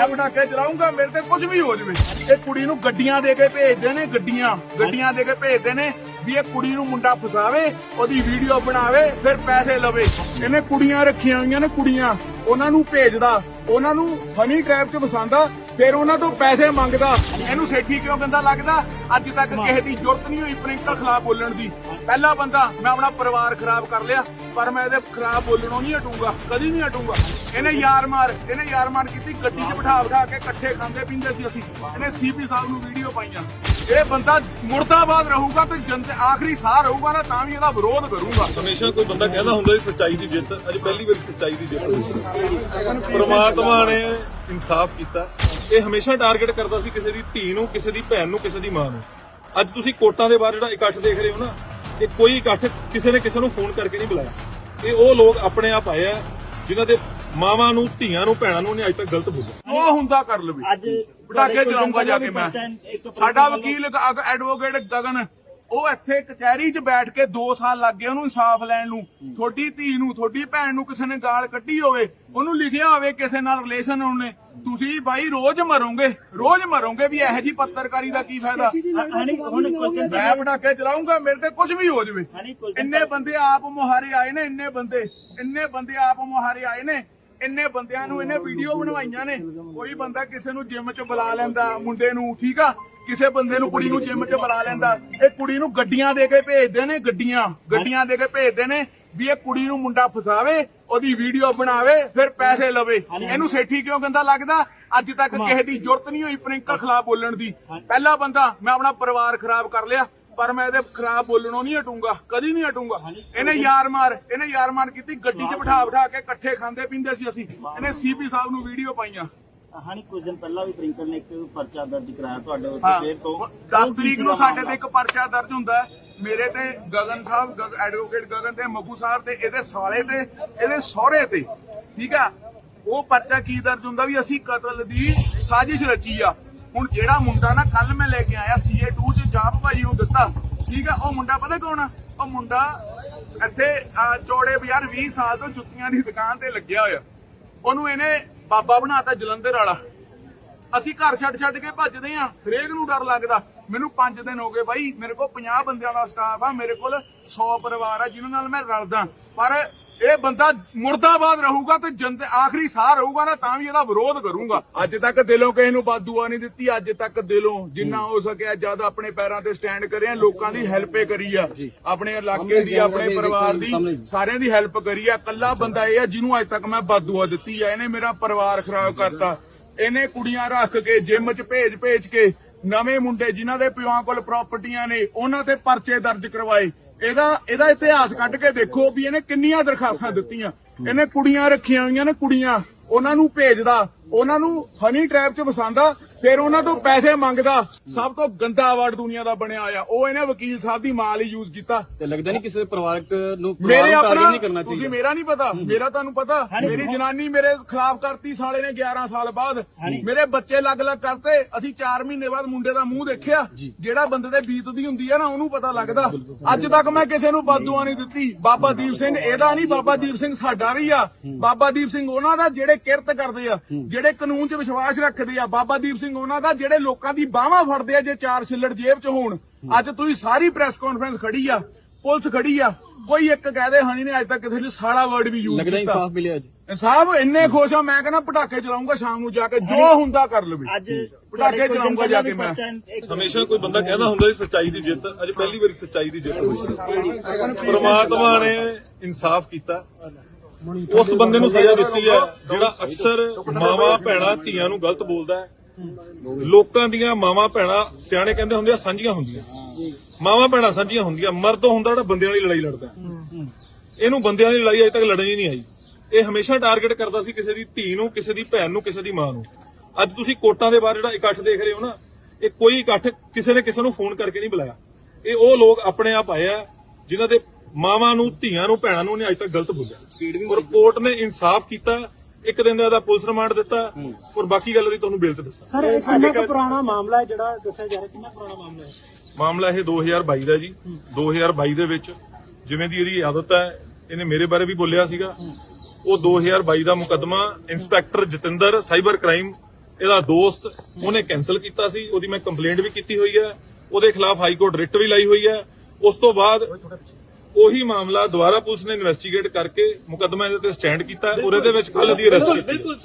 ਮੈਂ ਪਟਾਕੇ ਚਲਾਉਂਗਾ, ਮੇਰੇ ਤੇ ਕੁਝ ਵੀ ਹੋ ਜਵੇ। ਇਹ ਕੁੜੀ ਨੂੰ ਗੱਡੀਆਂ ਦੇ ਕੇ ਭੇਜਦੇ ਨੇ ਗੱਡੀਆਂ ਗੱਡੀਆਂ ਦੇ ਕੇ ਭੇਜਦੇ ਨੇ ਵੀ ਇਹ ਕੁੜੀ ਨੂੰ ਮੁੰਡਾ ਫਸਾਵੇ, ਉਹਦੀ ਵੀਡੀਓ ਬਣਾਵੇ, ਫਿਰ ਪੈਸੇ ਲਵੇ। ਇਹਨੇ ਕੁੜੀਆਂ ਰੱਖੀਆਂ ਹੋਈਆਂ ਨੇ ਕੁੜੀਆਂ। ਉਹਨਾਂ ਨੂੰ ਭੇਜਦਾ, ਉਹਨਾਂ ਨੂੰ ਫਨੀ ਟ੍ਰੈਪ 'ਚ ਫਸਾਉਂਦਾ ਫਿਰ ਉਹਨਾਂ ਤੋਂ ਪੈਸੇ ਮੰਗਦਾ ਇਹਨੂੰ ਸੇਠੀ ਕਿਉਂ ਗੰਦਾ ਲੱਗਦਾ? ਅੱਜ ਤੱਕ ਕਿਸੇ ਦੀ ਜ਼ਰੂਰਤ ਨਹੀਂ ਹੋਈ ਪ੍ਰਿੰਕਲ ਖਿਲਾਫ ਬੋਲਣ ਦੀ। ਪਹਿਲਾ ਬੰਦਾ ਮੈਂ ਆਪਣਾ ਪਰਿਵਾਰ ਖਰਾਬ ਕਰ ਲਿਆ ਪਰ ਮੈਂ ਇਹਦੇ ਖਿਲਾਫ ਬੋਲਣੋਂ ਨਹੀਂ ਹਟੂੰਗਾ ਕਦੀ ਨਹੀਂ ਹਟੂੰਗਾ। ਇਹਨੇ ਯਾਰ ਮਾਰ ਇਹਨੇ ਯਾਰ ਮਾਰ ਕੀਤੀ ਗੱਡੀ 'ਚ ਬਿਠਾ ਬਿਠਾ ਕੇ ਇਕੱਠੇ ਖਾਂਦੇ ਪੀਂਦੇ ਸੀ ਅਸੀਂ। ਇਹਨੇ ਸੀਪੀ ਸਾਹਿਬ ਨੂੰ ਵੀਡੀਓ ਪਾਈਆਂ। ਇਹ ਬੰਦਾ ਮੁਰਦਾਬਾਦ ਰਹੂਗਾ ਤੇ ਜਨਤੇ ਆਖਰੀ ਸਾਹ ਰਹੂਗਾ ਨਾ ਤਾਂ ਵੀ ਇਹਦਾ ਵਿਰੋਧ ਕਰੂੰਗਾ। ਹਮੇਸ਼ਾ ਕੋਈ ਬੰਦਾ ਕਹਿੰਦਾ ਹੁੰਦਾ ਸੀ ਸੱਚਾਈ ਦੀ ਜਿੱਤ। ਅੱਜ ਪਹਿਲੀ ਵਾਰੀ ਸੱਚਾਈ ਦੀ ਜਿੱਤ ਹੋਈ। ਪ੍ਰਮਾਤਮਾ ਨੇ ਇਨਸਾਫ ਕੀਤਾ। ਇਹ ਹਮੇਸ਼ਾ ਟਾਰਗੇਟ ਕਰਦਾ ਸੀ ਕਿਸੇ ਦੀ ਧੀ ਨੂੰ ਕਿਸੇ ਦੀ ਭੈਣ ਨੂੰ ਕਿਸੇ ਦੀ ਮਾਂ ਨੂੰ। ਅੱਜ ਤੁਸੀਂ ਕੋਟਾਂ ਦੇ ਬਾਹਰ ਜਿਹੜਾ ਇਕੱਠ ਦੇਖ ਰਹੇ ਹੋ ਨਾ ਇਹ ਕੋਈ ਇਕੱਠ ਕਿਸੇ ਨੇ ਕਿਸੇ ਨੂੰ ਫੋਨ ਕਰਕੇ ਨਹੀਂ ਬੁਲਾਇਆ। ਇਹ ਉਹ ਲੋਕ ਆਪਣੇ ਆਪ ਆਏ ਆ ਜਿਨ੍ਹਾਂ ਦੇ ਮਾਵਾਂ ਨੂੰ ਧੀਆਂ ਨੂੰ ਭੈਣਾਂ ਨੂੰ ਉਹਨੇ ਅੱਜ ਤੱਕ ਗਲਤ ਬੋਲਿਆ। ਉਹ ਹੁੰਦਾ ਕਰ ਲਵੇ। ਅੱਜ ਪਟਾਕੇ ਚਲਾਉਂਗਾ ਜਾ ਕੇ ਮੈਂ। ਸਾਡਾ ਵਕੀਲ ਐਡਵੋਕੇਟ ਗਗਨ ਉਹ ਇੱਥੇ ਕਚਹਿਰੀ 'ਚ ਬੈਠ ਕੇ 2 ਸਾਲ ਲੱਗ ਗਏ ਉਹਨੂੰ ਇਨਸਾਫ ਲੈਣ ਨੂੰ। ਤੁਹਾਡੀ ਧੀ ਨੂੰ ਤੁਹਾਡੀ ਭੈਣ ਨੂੰ ਕਿਸੇ ਨੇ ਗਾਲ ਕੱਢੀ ਹੋਵੇ ਉਹਨੂੰ ਲਿਖਿਆ ਹੋਵੇ ਕਿਸੇ ਨਾਲ ਰਿਲੇਸ਼ਨ ਉਹਨੇ। ਤੁਸੀਂ ਬਾਈ ਰੋਜ਼ ਮਰੋਗੇ ਰੋਜ਼ ਮਰੋਗੇ ਵੀ ਇਹੋ ਜੀ ਪੱਤਰਕਾਰੀ ਦਾ ਕੀ ਫਾਇਦਾ? ਮੈਂ ਪਟਾਕੇ ਚਲਾਉਂਗਾ ਮੇਰੇ ਤੇ ਕੁਝ ਵੀ ਹੋ ਜਾਵੇ। ਇੰਨੇ ਬੰਦੇ ਆਪ ਮੁਹਾਰੇ ਆਏ ਨੇ ਇੰਨੇ ਬੰਦੇ ਇੰਨੇ ਬੰਦੇ ਆਪ ਮੁਹਾਰੇ ਆਏ ਨੇ ਇੰਨੇ ਬੰਦਿਆਂ ਨੂੰ ਇਹਨੇ ਵੀਡੀਓ ਬਣਵਾਈਆਂ ਨੇ, ਕੋਈ ਬੰਦਾ ਕਿਸੇ ਨੂੰ ਜਿਮ 'ਚ ਬੁਲਾ ਲੈਂਦਾ, ਮੁੰਡੇ ਨੂੰ, ਠੀਕ ਆ? ਕਿਸੇ ਬੰਦੇ ਨੂੰ ਕੁੜੀ ਨੂੰ ਜਿਮ 'ਚ ਬੁਲਾ ਲੈਂਦਾ। ਇਹ ਕੁੜੀ ਨੂੰ ਗੱਡੀਆਂ ਦੇ ਕੇ ਭੇਜਦੇ ਨੇ, ਗੱਡੀਆਂ ਗੱਡੀਆਂ ਦੇ ਕੇ ਭੇਜਦੇ ਨੇ ਵੀ ਇਹ ਕੁੜੀ ਨੂੰ ਮੁੰਡਾ ਫਸਾਵੇ, ਉਹਦੀ ਵੀਡੀਓ ਬਣਾਵੇ, ਫਿਰ ਪੈਸੇ ਲਵੇ। ਇਹਨੂੰ ਸੇਠੀ ਕਿਉਂ ਗੰਦਾ ਲੱਗਦਾ? ਅੱਜ ਤੱਕ ਕਿਸੇ ਦੀ ਜ਼ਰੂਰਤ ਨਹੀਂ ਹੋਈ ਪ੍ਰਿੰਕਲ ਖਿਲਾਫ ਬੋਲਣ ਦੀ। ਪਹਿਲਾ ਬੰਦਾ, ਮੈਂ ਆਪਣਾ ਪਰਿਵਾਰ ਖਰਾਬ ਕਰ ਲਿਆ। ਪਰ ਮੈਂ ਇਹਦੇ ਖਿਲਾਫ ਬੋਲਣੋਂ ਨਹੀਂ ਹਟੂੰਗਾ ਕਦੀ ਨਹੀਂ ਹਟੂੰਗਾ। ਇਹਨੇ ਯਾਰ ਮਾਰ ਇਹਨੇ ਯਾਰ ਮਾਰ ਕੀਤੀ ਗੱਡੀ 'ਚ ਬਿਠਾ ਬਿਠਾ ਕੇ ਇਕੱਠੇ ਖਾਂਦੇ ਪੀਂਦੇ ਸੀ ਅਸੀਂ। ਇਹਨੇ ਸੀਪੀ ਸਾਹਿਬ ਨੂੰ ਵੀਡੀਓ ਪਾਈਆਂ। ਹਣੀ ਕੁਝ ਦਿਨ ਪਹਿਲਾਂ ਵੀ ਪ੍ਰਿੰਕਲ ਨੇ ਇੱਕ ਪਰਚਾ ਦਰਜ ਕਰਾਇਆ ਤੁਹਾਡੇ ਉੱਤੇ ਫੇਰ ਤੋਂ। 10 ਤਰੀਕ ਨੂੰ ਸਾਡੇ ਤੇ ਇੱਕ ਪਰਚਾ ਦਰਜ ਹੁੰਦਾ ਮੇਰੇ ਤੇ ਗਗਨ ਸਾਹਿਬ ਐਡਵੋਕੇਟ ਗਗਨ ਤੇ ਮੱਗੂ ਸਾਹਿਬ ਤੇ ਇਹਦੇ ਸਾਲੇ ਤੇ ਇਹਦੇ ਸਹੁਰੇ ਤੇ ਠੀਕ ਆ? ਉਹ ਪਰਚਾ ਕੀ ਦਰਜ ਹੁੰਦਾ ਵੀ ਅਸੀਂ ਕਤਲ ਦੀ ਸਾਜ਼ਿਸ਼ ਰਚੀ ਆ। ਹੁਣ ਜਿਹੜਾ ਮੁੰਡਾ ਨਾ ਕੱਲ ਮੈਂ ਲੈ ਕੇ ਆਇਆ ਸੀਏ 2 ਚ, ਜਾਪ ਭਾਈ ਨੂੰ ਦਿੱਤਾ, ਠੀਕ ਆ, ਉਹ ਮੁੰਡਾ ਪਤਾ ਕੌਣ ਆ? ਉਹ ਮੁੰਡਾ ਇੱਥੇ ਚੌੜੇ ਬਾਜ਼ਾਰ 20 ਸਾਲ ਤੋਂ ਜੁੱਤੀਆਂ ਦੀ ਦੁਕਾਨ ਤੇ ਲੱਗਿਆ ਹੋਇਆ। ਉਹਨੂੰ ਇਹਨੇ ਬਾਬਾ ਬਣਾਤਾ ਜਲੰਧਰ ਵਾਲਾ। ਅਸੀਂ ਘਰ ਛੱਡ ਛੱਡ ਕੇ ਭੱਜਦੇ ਆ ਹਰੇਕ ਨੂੰ ਡਰ ਲੱਗਦਾ। ਮੈਨੂੰ 5 ਦਿਨ ਹੋ ਗਏ ਬਾਈ, ਮੇਰੇ ਕੋਲ 50 ਬੰਦਿਆਂ ਦਾ ਸਟਾਫ ਆ, ਮੇਰੇ ਕੋਲ 100 ਪਰਿਵਾਰ ਆ, ਜਿਨ੍ਹਾਂ ਨਾਲ ਮੈਂ ਰਲਦਾ। ਪਰ ਇਹ ਬੰਦਾ ਮੁਰਦਾਬਾਦ ਰਹੂਗਾ ਤੇ ਜਨਤੇ ਆਖਰੀ ਸਾਹ ਰਹੂਗਾ ਨਾ ਤਾਂ ਵੀ ਇਹਦਾ ਵਿਰੋਧ ਕਰੂੰਗਾ। ਅੱਜ ਤੱਕ ਦਿਲੋਂ ਕਿਸੇ ਨੂੰ ਬਾਦੂਆ ਨਹੀਂ ਦਿੱਤੀ ਅੱਜ ਤੱਕ ਦਿਲੋਂ ਜਿੰਨਾ ਹੋ। ਸਕਿਆ ਜਦ ਆਪਣੇ ਪੈਰਾਂ ਤੇ ਸਟੈਂਡ ਕਰੇ ਆ ਲੋਕਾਂ ਦੀ ਹੈਲਪ ਕਰੀ ਆ। ਆਪਣੇ ਇਲਾਕੇ ਦੀ ਆਪਣੇ ਪਰਿਵਾਰ ਦੀ ਸਾਰਿਆਂ ਦੀ ਹੈਲਪ ਕਰੀ ਆ। ਕੱਲਾ ਬੰਦਾ ਇਹ ਆ ਜਿਹਨੂੰ ਅੱਜ ਤੱਕ ਮੈਂ ਬਾਦੂਆ ਦਿੱਤੀ ਆ। ਇਹਨੇ ਮੇਰਾ ਪਰਿਵਾਰ ਖਰਾਬ ਕਰਤਾ। ਇਹਨੇ ਕੁੜੀਆਂ ਰੱਖ ਕੇ ਜਿਮ 'ਚ ਭੇਜ ਭੇਜ ਕੇ ਨਵੇਂ ਮੁੰਡੇ ਜਿਨ੍ਹਾਂ ਦੇ ਪਿਓਾਂ ਕੋਲ ਪ੍ਰਾਪਰਟੀਆਂ ਨੇ ਉਹਨਾਂ ਤੇ ਪਰਚੇ ਦਰਜ ਕਰਵਾਏ। ਇਹਦਾ ਇਹਦਾ ਇਤਿਹਾਸ ਕੱਢ ਕੇ ਦੇਖੋ ਵੀ ਇਹਨੇ ਕਿੰਨੀਆਂ ਦਰਖਾਸਤਾਂ ਦਿੱਤੀਆਂ। ਇਹਨੇ ਕੁੜੀਆਂ ਰੱਖੀਆਂ ਹੋਈਆਂ ਨੇ ਕੁੜੀਆਂ। ਉਹਨਾਂ ਨੂੰ ਭੇਜਦਾ। ਉਹਨਾਂ ਨੂੰ ਹਨੀ ਟ੍ਰੈਪ 'ਚ ਵਸਾਉਂਦਾ। ਫਿਰ ਉਹਨਾਂ ਤੋਂ ਪੈਸੇ ਮੰਗਦਾ। ਸਭ ਤੋਂ ਗੰਦਾ ਅਵਾਰਡ ਦੁਨੀਆ ਦਾ ਬਣਿਆ ਆ ਉਹ ਇਹਨੇ ਵਕੀਲ ਸਾਹਿਬ ਦੀ ਮਾਲ ਹੀ ਯੂਜ਼ ਕੀਤਾ। ਤੇ ਲੱਗਦਾ ਨਹੀਂ ਕਿਸੇ ਪਰਿਵਾਰਕ ਨੂੰ ਮੇਰੇ ਆਪਣਾ target ਨਹੀਂ ਕਰਨਾ ਤੁਸੀਂ ਮੇਰਾ ਨਹੀਂ ਪਤਾ। ਮੇਰਾ ਤੁਹਾਨੂੰ ਪਤਾ। ਮੇਰੀ ਜਨਾਨੀ ਮੇਰੇ ਖਿਲਾਫ ਕਰਤੀ ਸਾਲੇ ਨੇ 11 ਸਾਲ ਬਾਅਦ। ਮੇਰੇ ਬੱਚੇ ਲੱਗ-ਲੱਗ ਕਰਤੇ। ਅਸੀਂ 4 ਮਹੀਨੇ ਬਾਅਦ ਮੁੰਡੇ ਦਾ ਮੂੰਹ ਦੇਖਿਆ। ਜਿਹੜਾ ਬੰਦੇ ਤੇ ਬੀਤਦੀ ਹੁੰਦੀ ਆ ਨਾ ਉਹਨੂੰ ਪਤਾ ਲੱਗਦਾ। ਅੱਜ ਤੱਕ ਮੈਂ ਕਿਸੇ ਨੂੰ ਬਾਦੂਆ ਨਹੀਂ ਦਿੱਤੀ। ਬਾਬਾ ਦੀਪ ਸਿੰਘ ਇਹਦਾ ਨਹੀਂ ਬਾਬਾ ਦੀਪ ਸਿੰਘ ਸਾਡਾ ਵੀ ਆ। ਬਾਬਾ ਦੀਪ ਸਿੰਘ ਉਹਨਾਂ ਦਾ ਜਿਹੜੇ ਕਿਰਤ ਕਰਦੇ ਆ ਜਿਹੜੇ ਕਾਨੂੰਨ 'ਚ ਵਿਸ਼ਵਾਸ ਰੱਖਦੇ ਆ ਬਾਬਾ ਦੀਪ ਸਿੰਘ ਉਹਨਾਂ ਦਾ ਜਿਹੜੇ ਲੋਕਾਂ ਦੀ ਬਾਹਾਂ ਫੜਦੇ ਆ ਜੇ ਚਾਰ ਛਿੱਲੜ ਜੇਬ 'ਚ ਹੋਣ। ਅੱਜ ਤੁਸੀਂ ਸਾਰੀ ਪ੍ਰੈਸ ਕਾਨਫਰੰਸ ਖੜੀ ਆ ਪੁਲਿਸ ਖੜੀ ਆ ਕੋਈ ਇੱਕ ਕਹਦੇ ਹਣੀ ਨੇ ਅੱਜ ਤੱਕ ਕਿਸੇ ਲਈ ਸਾਲਾ ਵਰਡ ਵੀ ਯੂਜ਼ ਲੱਗਦਾ ਕੀਤਾ। ਇਨਸਾਫ ਮਿਲਿਆ ਅੱਜ। ਇਨਸਾਫ ਇੰਨੇ ਖੁਸ਼ ਆ ਮੈਂ ਕਹਿੰਦਾ ਪਟਾਕੇ ਚਲਾਉਂਗਾ ਸ਼ਾਮ ਨੂੰ ਜਾ ਕੇ ਜੋ ਹੁੰਦਾ ਕਰ ਲਵੇ। ਅੱਜ ਪਟਾਕੇ ਚਲਾਉਂਗਾ ਜਾ ਕੇ ਮੈਂ। ਹਮੇਸ਼ਾ ਕੋਈ ਬੰਦਾ ਕਹਿੰਦਾ ਹੁੰਦਾ ਸੀ ਸੱਚਾਈ ਦੀ ਜਿੱਤ। ਅੱਜ ਪਹਿਲੀ ਵਾਰੀ ਸੱਚਾਈ ਦੀ ਜਿੱਤ ਹੋਈ। ਪ੍ਰਮਾਤਮਾ ਨੇ ਇਨਸਾਫ ਕੀਤਾ। ਉਸ ਬੰਦੇ ਨੂੰ ਸਜ਼ਾ ਦਿੱਤੀ ਹੈ ਜਿਹੜਾ ਅਕਸਰ ਮਾਵਾਂ ਭੈਣਾਂ ਧੀਆਂ ਨੂੰ ਗਲਤ ਬੋਲਦਾ ਹੈ। ਲੋਕਾਂ ਦੀਆਂ ਮਾਵਾਂ ਭੈਣਾਂ ਸਿਆਣੇ ਕਹਿੰਦੇ ਹੁੰਦੇ ਆ ਸਾਂਝੀਆਂ ਹੁੰਦੀਆਂ। ਮਾਵਾਂ ਭੈਣਾਂ ਸਾਂਝੀਆਂ ਹੁੰਦੀਆਂ। ਮਰਦ ਹੁੰਦਾ ਜਿਹੜਾ ਬੰਦਿਆਂ ਵਾਲੀ ਲੜਾਈ ਲੜਦਾ। ਇਹਨੂੰ ਬੰਦਿਆਂ ਦੀ ਲੜਾਈ ਅਜੇ ਤੱਕ ਲੜਨੀ ਨਹੀਂ ਆਈ। ਇਹ ਹਮੇਸ਼ਾ ਟਾਰਗੇਟ ਕਰਦਾ ਸੀ ਕਿਸੇ ਦੀ ਧੀ ਨੂੰ ਕਿਸੇ ਦੀ ਭੈਣ ਨੂੰ ਕਿਸੇ ਦੀ ਮਾਂ ਨੂੰ। ਅੱਜ ਤੁਸੀਂ ਕੋਟਾਂ ਦੇ ਬਾਹਰ ਜਿਹੜਾ ਇਕੱਠ ਦੇਖ ਰਹੇ ਹੋ ਨਾ ਇਹ ਕੋਈ ਇਕੱਠ ਕਿਸੇ ਨੇ ਕਿਸੇ ਨੂੰ ਫੋਨ ਕਰਕੇ ਨਹੀਂ ਬੁਲਾਇਆ। ਇਹ ਉਹ ਲੋਕ ਆਪਣੇ ਆਪ ਆਏ ਆ ਜਿਨ੍ਹਾਂ ਦੇ ਮਾਵਾਂ ਨੂੰ ਧੀਆਂ ਨੂੰ ਭੈਣਾਂ ਨੂੰ ਉਹਨੇ ਅੱਜ ਤੱਕ ਗਲਤ ਬੋਲਿਆ। ਔਰ ਕੋਰਟ ਨੇ ਇਨਸਾਫ ਕੀਤਾ। ਇੱਕ ਦਿਨ ਦਾ ਪੁਲਿਸ ਰਿਮਾਂਡ ਦਿੱਤਾ ਔਰ ਬਾਕੀ ਗੱਲ ਦੀ ਤੁਹਾਨੂੰ ਬੇਲ ਤੇ ਦੱਸਾਂ। ਸਰ ਇਹ ਕਿੰਨਾ ਕੁ ਪੁਰਾਣਾ ਮਾਮਲਾ ਹੈ ਜਿਹੜਾ ਦੱਸਿਆ ਜਾ ਰਿਹਾ? ਕਿੰਨਾ ਪੁਰਾਣਾ ਮਾਮਲਾ ਹੈ? ਮਾਮਲਾ ਇਹ 2022 ਦਾ ਜੀ। 2022 ਦੇ ਵਿੱਚ ਜਿਵੇਂ ਦੀ ਇਹਦੀ ਆਦਤ ਹੈ ਇਹਨੇ ਮੇਰੇ ਬਾਰੇ ਵੀ ਬੋਲਿਆ ਸੀਗਾ। ਉਹ 2022 ਦਾ ਮੁਕੱਦਮਾ ਇੰਸਪੈਕਟਰ ਜਤਿੰਦਰ ਸਾਈਬਰ ਕ੍ਰਾਈਮ ਇਹਦਾ ਦੋਸਤ ਉਹਨੇ ਕੈਨਸਲ ਕੀਤਾ ਸੀ। ਉਹਦੀ ਮੈਂ ਕੰਪਲੇਂਟ ਵੀ ਕੀਤੀ ਹੋਈ ਹੈ। ਉਹਦੇ ਖਿਲਾਫ ਹਾਈ ਕੋਰਟ ਰਿਟ ਵੀ ਲਾਈ ਹੋਈ ਹੈ। ਉਸ ਤੋਂ ਬਾਅਦ ਉਹੀ ਮਾਮਲਾ ਦੁਬਾਰਾ ਪੁਲਿਸ ਨੇ ਇਨਵੈਸਟੀਗੇਟ ਕਰਕੇ ਮੁਕੱਦਮਾ ਇਹਦੇ ਤੇ ਸਟੈਂਡ ਕੀਤਾ ਔਰ ਇਹਦੇ ਵਿੱਚ ਕੱਲ ਦੀ ਅਰੈਸਟ ਕੀਤੀ